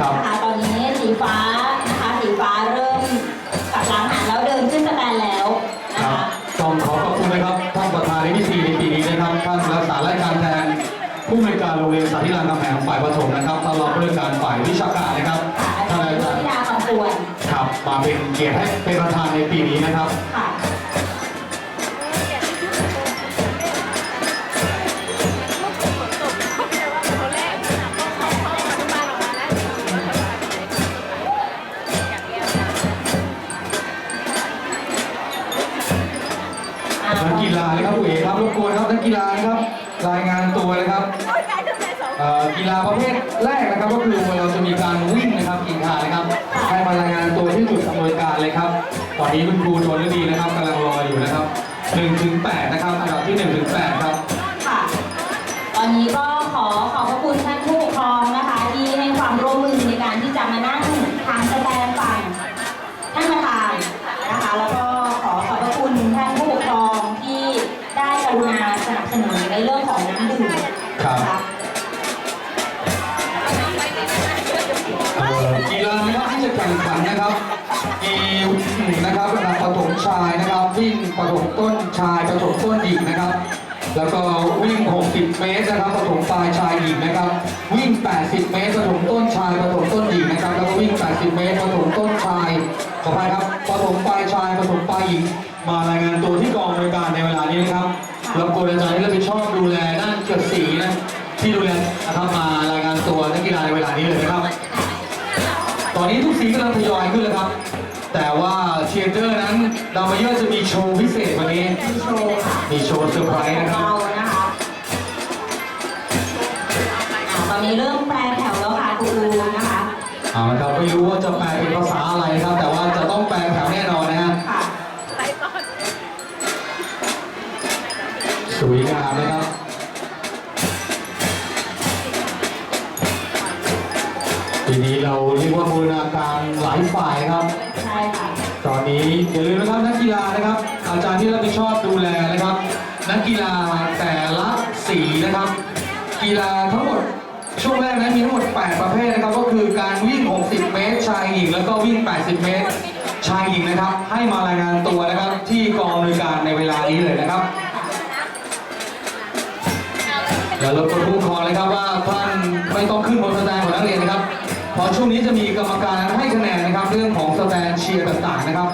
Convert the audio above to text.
ครับนะคะตอนนี้สีฟ้านะคะสีฟ้าเริ่มกลับหลังหานแล้วเดินขึ้นสแตนแล้วนะคะต้องขอขอบคุณนะครับท่านประธานในที่สี่ในปีนี้นะครับท่านรักษาราชการแทนผู้อำนการโรงเรียนสาธิตรามคำแหงฝ่ายประถมนะครับตลอดบริการฝ่ายวิชาการนะครับท่านอาจารย์ธิดาคำควรครับมาเป็นเกียรติให้เป็นประธานในปีนี้นะครับ ค่ะ นักกีฬานะครับผู้เอกครับรบกวนครับนักกีฬานะครับรายงานตัวนะครับเอ่อกีฬาประเภทแรกนะครับก็คือเราจะมีการวิ่งนะครับกีฬานะครับให้มารายงานตัวที่จุดอำนวยการเลยครับตอนนี้คุณครูชนฤดีนะครับกำลังรออยู่นะครับ1ถึง8นะครับอันดับที่1ถึง8ครับค่ะ ตอนนี้ก็ขอขอบพระคุณท่านผู้ปกครองนะคะ ที่ให้ความร่วมมือในการที่จะมานั่ง ขันนะครับมีนะครับระดับประถมชายนะครับ วิ่งประถมต้นชายประถมต้นหญิงนะครับ แล้วก็วิ่ง 60 เมตรนะครับประถมปลายชายหญิงนะครับ วิ่ง 80 เมตรประถมต้นชายประถมต้นหญิงนะครับ แล้วก็วิ่ง 80 เมตรประถมต้นชายขออภัยครับประถมปลายชายประถมปลายหญิง มารายงานตัวที่กองบริการในเวลานี้นะครับรบกวนอาจารย์ที่รับผิดชอบดูแล ตอนนี้ทุกสีกำลังทยอยขึ้นแล้วครับ แต่ว่าเชียร์เตอร์นั้นดาวมาเยอร์จะมีโชว์พิเศษวันนี้มีโชว์ค่ะมีโชว์เซอร์ไพรส์นะครับ เรานะคะอ่าตอนนี้เริ่มแปลแถวแล้วค่ะครูนะคะ เอาละครับไม่รู้ว่าจะแปลเป็นภาษาอะไรนะครับ แต่ว่าจะต้องแปลแถวแน่นอนนะฮะ ค่ะ สวยงามนะครับ ทีนี้เราเรียกว่าบูรณาการหลายฝ่ายครับ ใช่ค่ะ ตอนนี้อย่าลืมนะครับนักกีฬานะครับ อาจารย์ที่รับผิดชอบดูแลนะครับ นักกีฬาแต่ละสีนะครับ กีฬาทั้งหมดช่วงแรกนั้นมีทั้งหมด 8 ประเภทนะครับ ก็คือการวิ่ง 60 เมตร ชายหญิง แล้วก็วิ่ง 80 เมตร ชายหญิงนะครับ ให้มารายงานตัวนะครับ ที่กองอำนวยการในเวลานี้เลยนะครับแล้วรบกวนผู้ปกครองเลยครับว่าท่านไม่ต้องขึ้นบนสแตนของนักเรียนนะครับเพราะช่วงนี้จะมีกรรมการให้คะแนนนะครับ เรื่องของสแตนเชียร์ต่างๆนะครับ